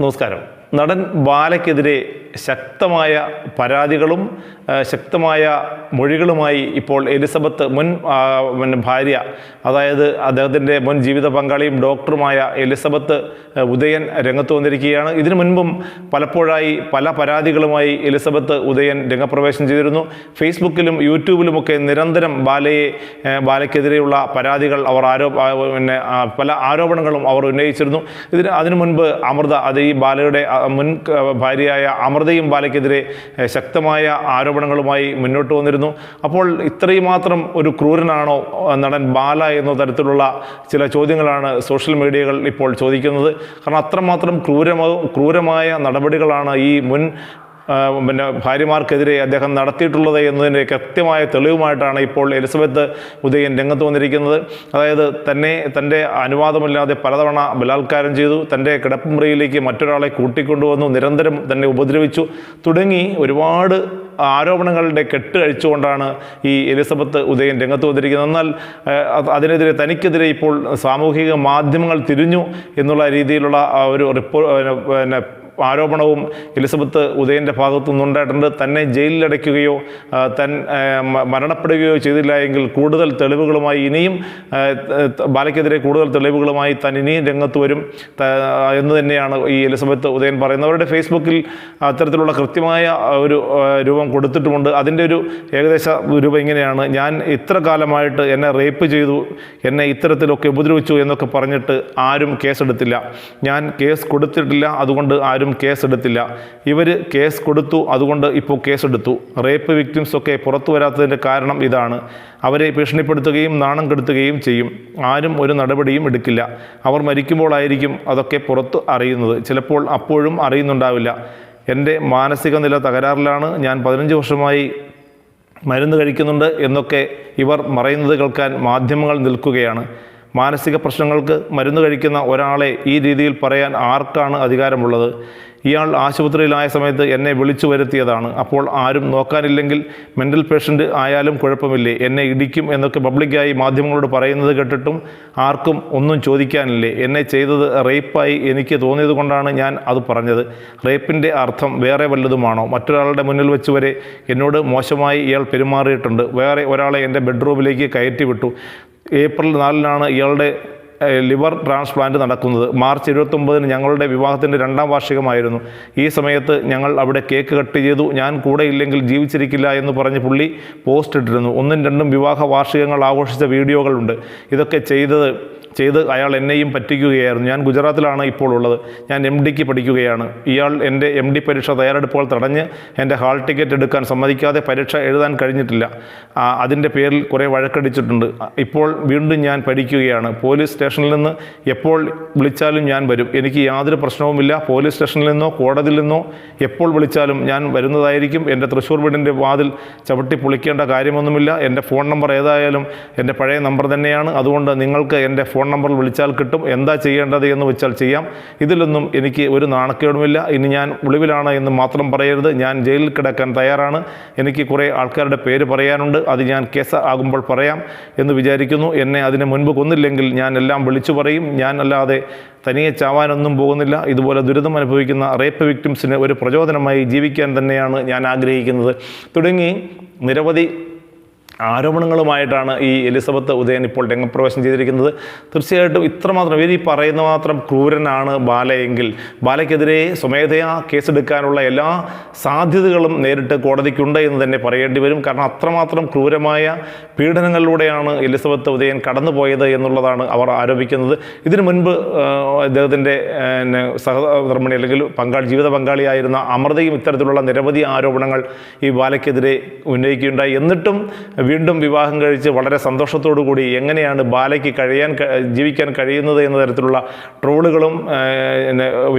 നമസ്കാരം. നടൻ ബാലയ്ക്കെതിരെ ശക്തമായ പരാതികളും ശക്തമായ മൊഴികളുമായി ഇപ്പോൾ എലിസബത്ത് മുൻ ഭാര്യ അതായത് അദ്ദേഹത്തിന്റെ മുൻ ജീവിത പങ്കാളിയും ഡോക്ടറുമായ എലിസബത്ത് ഉദയൻ രംഗത്ത് വന്നിരിക്കുകയാണ്. ഇതിനു മുൻപും പലപ്പോഴായി പല പരാതികളുമായി എലിസബത്ത് ഉദയൻ രംഗപ്രവേശം ചെയ്തിരുന്നു. ഫേസ്ബുക്കിലും യൂട്യൂബിലുമൊക്കെ നിരന്തരം ബാലയെ ബാലയ്ക്കെതിരെയുള്ള പരാതികൾ അവർ ആരോ പിന്നെ പല ആരോപണങ്ങളും അവർ ഉന്നയിച്ചിരുന്നു. ഇതിന് അതിനു മുൻപ് അമൃത അത് ഈ ബാലയുടെ മുൻ ഭാര്യയായ അമൃതയും ബാലയ്ക്കെതിരെ ശക്തമായ ആരോപണങ്ങളുമായി മുന്നോട്ട് വന്നിരുന്നു. അപ്പോൾ ഇത്രയും മാത്രം ഒരു ക്രൂരനാണോ നടൻ ബാല എന്ന തരത്തിലുള്ള ചില ചോദ്യങ്ങളാണ് സോഷ്യൽ മീഡിയകൾ ഇപ്പോൾ ചോദിക്കുന്നത്. കാരണം അത്രമാത്രം ക്രൂരമോ ക്രൂരമായ നടപടികളാണ് ഈ മുൻ പിന്നെ ഭാര്യമാർക്കെതിരെ അദ്ദേഹം നടത്തിയിട്ടുള്ളത് എന്നതിന്റെ കൃത്യമായ തെളിവുമായിട്ടാണ് ഇപ്പോൾ എലിസബത്ത് ഉദയൻ രംഗത്ത് വന്നിരിക്കുന്നത്. അതായത് തന്നെ തന്റെ അനുവാദമില്ലാതെ പലതവണ ബലാത്കാരം ചെയ്തു തന്റെ കിടപ്പുമുറിയിലേക്ക് മറ്റൊരാളെ കൂട്ടിക്കൊണ്ടുവന്നു നിരന്തരം തന്നെ ഉപദ്രവിച്ചു. തുടങ്ങി ഒരുപാട് ആരോപണങ്ങളുടെ കെട്ട് കഴിച്ചുകൊണ്ടാണ് ഈ എലിസബത്ത് ഉദയൻ രംഗത്ത് വന്നിരിക്കുന്നത്. എന്നാൽ അതിനെതിരെ തനിക്കെതിരെ ഇപ്പോൾ സാമൂഹിക മാധ്യമങ്ങൾ തിരിഞ്ഞു എന്നുള്ള രീതിയിലുള്ള ഒരു റിപ്പോ പിന്നെ ആരോപണവും എലിസബത്ത് ഉദയന്റെ ഭാഗത്തു നിന്നുണ്ടായിട്ടുണ്ട്. തന്നെ ജയിലിലടയ്ക്കുകയോ തൻ മരണപ്പെടുകയോ ചെയ്തില്ല എങ്കിൽ കൂടുതൽ തെളിവുകളുമായി ഇനിയും ബാലയ്ക്കെതിരെ കൂടുതൽ തെളിവുകളുമായി താൻ ഇനിയും രംഗത്ത് വരും എന്ന് തന്നെയാണ് ഈ എലിസബത്ത് ഉദയൻ പറയുന്നത്. അവരുടെ ഫേസ്ബുക്കിൽ അത്തരത്തിലുള്ള കൃത്യമായ ഒരു രൂപം കൊടുത്തിട്ടുമുണ്ട്. അതിന്റെ ഒരു ഏകദേശ രൂപം ഇങ്ങനെയാണ്. ഞാൻ ഇത്ര കാലമായിട്ട് എന്നെ റേപ്പ് ചെയ്തു എന്നെ ഇത്തരത്തിലൊക്കെ ഉപദ്രവിച്ചു എന്നൊക്കെ പറഞ്ഞിട്ട് ആരും കേസെടുത്തില്ല. ഞാൻ കേസ് കൊടുത്തിട്ടില്ല. അതുകൊണ്ട് ആരും കേസെടുത്തില്ല. ഇവർ കേസ് കൊടുത്തു അതുകൊണ്ട് ഇപ്പോൾ കേസെടുത്തു. റേപ്പ് വിക്ടിംസ് ഒക്കെ പുറത്തു വരാത്തതിന്റെ കാരണം ഇതാണ്. അവരെ ഭീഷണിപ്പെടുത്തുകയും നാണം കെടുത്തുകയും ചെയ്യും. ആരും ഒരു നടപടിയും എടുക്കില്ല. അവർ മരിക്കുമ്പോഴായിരിക്കും അതൊക്കെ പുറത്ത് അറിയുന്നത്. ചിലപ്പോൾ അപ്പോഴും അറിയുന്നുണ്ടാവില്ല. എന്റെ മാനസിക നില തകരാറിലാണ്. ഞാൻ പതിനഞ്ച് വർഷമായി മരുന്ന് കഴിക്കുന്നുണ്ട് എന്നൊക്കെ ഇവർ മറയുന്നത് കേൾക്കാൻ മാധ്യമങ്ങൾ നിൽക്കുകയാണ്. മാനസിക പ്രശ്നങ്ങൾക്ക് മരുന്ന് കഴിക്കുന്ന ഒരാളെ ഈ രീതിയിൽ പറയാൻ ആർക്കാണ് അധികാരമുള്ളത്? ഇയാൾ ആശുപത്രിയിലായ സമയത്ത് എന്നെ വിളിച്ചു വരുത്തിയതാണ്. അപ്പോൾ ആരും നോക്കാനില്ലെങ്കിൽ മെന്റൽ പേഷ്യന്റ് ആയാലും കുഴപ്പമില്ലേ? എന്നെ ഇടിക്കും എന്നൊക്കെ പബ്ലിക്കായി മാധ്യമങ്ങളോട് പറയുന്നത് കേട്ടിട്ടും ആർക്കും ഒന്നും ചോദിക്കാനില്ലേ? എന്നെ ചെയ്തത് റേപ്പായി എനിക്ക് തോന്നിയത് കൊണ്ടാണ് ഞാൻ അത് പറഞ്ഞത്. റേപ്പിന്റെ അർത്ഥം വേറെ വല്ലതുമാണോ? മറ്റൊരാളുടെ മുന്നിൽ വെച്ച് വരെ എന്നോട് മോശമായി ഇയാൾ പെരുമാറിയിട്ടുണ്ട്. വേറെ ഒരാളെ എന്റെ ബെഡ്റൂമിലേക്ക് കയറ്റി വിട്ടു. ഏപ്രിൽ നാലിനാണ് ഇയാളുടെ ലിവർ ട്രാൻസ്പ്ലാന്റ് നടക്കുന്നത്. മാർച്ച് ഇരുപത്തൊമ്പതിന് ഞങ്ങളുടെ വിവാഹത്തിന്റെ രണ്ടാം വാർഷികമായിരുന്നു. ഈ സമയത്ത് ഞങ്ങൾ അവിടെ കേക്ക് കട്ട് ചെയ്തു. ഞാൻ കൂടെ ഇല്ലെങ്കിൽ ജീവിച്ചിരിക്കില്ല എന്ന് പറഞ്ഞ് പുള്ളി പോസ്റ്റ് ഇട്ടിരുന്നു. ഒന്നും രണ്ടും വിവാഹ വാർഷികങ്ങൾ ആഘോഷിച്ച വീഡിയോകളുണ്ട്. ഇതൊക്കെ ചെയ്തത് ചെയ്ത് അയാൾ എന്നെയും പറ്റിക്കുകയായിരുന്നു. ഞാൻ ഗുജറാത്തിലാണ് ഇപ്പോൾ ഉള്ളത്. ഞാൻ എം ഡിക്ക് പഠിക്കുകയാണ്. ഇയാൾ എന്റെ എം ഡി പരീക്ഷ തയ്യാറെടുപ്പുകൾ തടഞ്ഞ് എന്റെ ഹാൾ ടിക്കറ്റ് എടുക്കാൻ സമ്മതിക്കാതെ പരീക്ഷ എഴുതാൻ കഴിഞ്ഞിട്ടില്ല. അതിന്റെ പേരിൽ കുറേ വഴക്കടിച്ചിട്ടുണ്ട്. ഇപ്പോൾ വീണ്ടും ഞാൻ പഠിക്കുകയാണ്. പോലീസ് സ്റ്റേഷനിൽ നിന്ന് എപ്പോൾ വിളിച്ചാലും ഞാൻ വരും. എനിക്ക് യാതൊരു പ്രശ്നവുമില്ല. പോലീസ് സ്റ്റേഷനിൽ നിന്നോ കോടതിയിൽ നിന്നോ എപ്പോൾ വിളിച്ചാലും ഞാൻ വരുന്നതായിരിക്കും. എന്റെ തൃശ്ശൂർ വീടിന്റെ വാതിൽ ചവിട്ടി പൊളിക്കേണ്ട കാര്യമൊന്നുമില്ല. എന്റെ ഫോൺ നമ്പർ ഏതായാലും എന്റെ പഴയ നമ്പർ തന്നെയാണ്. അതുകൊണ്ട് നിങ്ങൾക്ക് എന്റെ ഫോൺ നമ്പറിൽ വിളിച്ചാൽ കിട്ടും. എന്താ ചെയ്യേണ്ടത് എന്ന് വെച്ചാൽ ചെയ്യാം. ഇതിലൊന്നും എനിക്ക് ഒരു നാണക്കേടുമില്ല. ഇനി ഞാൻ ഒളിവിലാണ് എന്ന് മാത്രം പറയരുത്. ഞാൻ ജയിലിൽ കിടക്കാൻ തയ്യാറാണ്. എനിക്ക് കുറേ ആൾക്കാരുടെ പേര് പറയാനുണ്ട്. അത് ഞാൻ കേസ് ആകുമ്പോൾ പറയാം എന്ന് വിചാരിക്കുന്നു. എന്നെ അതിന് മുൻപ് കൊന്നില്ലെങ്കിൽ ഞാൻ എല്ലാം വിളിച്ചു പറയും. ഞാൻ അല്ലാതെ തനിയെ ചാവാനൊന്നും പോകുന്നില്ല. ഇതുപോലെ ദുരിതം അനുഭവിക്കുന്ന റേപ്പ് വിക്ടിംസിന് ഒരു പ്രചോദനമായി ജീവിക്കാൻ തന്നെയാണ് ഞാൻ ആഗ്രഹിക്കുന്നത്. തുടങ്ങി നിരവധി ആരോപണങ്ങളുമായിട്ടാണ് ഈ എലിസബത്ത് ഉദയൻ ഇപ്പോൾ രംഗപ്രവേശനം ചെയ്തിരിക്കുന്നത്. തീർച്ചയായിട്ടും ഇത്രമാത്രം ഇവർ ഈ പറയുന്ന മാത്രം ക്രൂരനാണ് ബാലയെങ്കിൽ ബാലയ്ക്കെതിരെ സ്വമേധയാ കേസെടുക്കാനുള്ള എല്ലാ സാധ്യതകളും നേരിട്ട് കോടതിക്കുണ്ട് എന്ന് തന്നെ പറയേണ്ടി വരും. കാരണം അത്രമാത്രം ക്രൂരമായ പീഡനങ്ങളിലൂടെയാണ് എലിസബത്ത് ഉദയൻ കടന്നുപോയത് എന്നുള്ളതാണ് അവർ ആരോപിക്കുന്നത്. ഇതിനു മുൻപ് അദ്ദേഹത്തിന്റെ സഹധർമ്മിണി അല്ലെങ്കിൽ പങ്കാളി ജീവിത പങ്കാളിയായിരുന്ന അമൃതയും ഇത്തരത്തിലുള്ള നിരവധി ആരോപണങ്ങൾ ഈ ബാലയ്ക്കെതിരെ ഉന്നയിക്കുകയുണ്ടായി. എന്നിട്ടും വീണ്ടും വിവാഹം കഴിച്ച് വളരെ സന്തോഷത്തോടു കൂടി എങ്ങനെയാണ് ബാലയ്ക്ക് കഴിയാൻ ജീവിക്കാൻ കഴിയുന്നത് എന്ന തരത്തിലുള്ള ട്രോളുകളും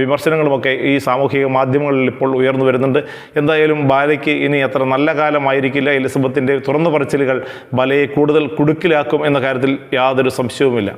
വിമർശനങ്ങളുമൊക്കെ ഈ സാമൂഹിക മാധ്യമങ്ങളിൽ ഇപ്പോൾ ഉയർന്നു വരുന്നുണ്ട്. എന്തായാലും ബാലയ്ക്ക് ഇനി അത്ര നല്ല കാലമായിരിക്കില്ല. എലിസബത്തിന്റെ തുറന്നു പറച്ചിലുകൾ ബാലയെ കൂടുതൽ കുടുക്കിലാക്കും എന്ന കാര്യത്തിൽ യാതൊരു സംശയവുമില്ല.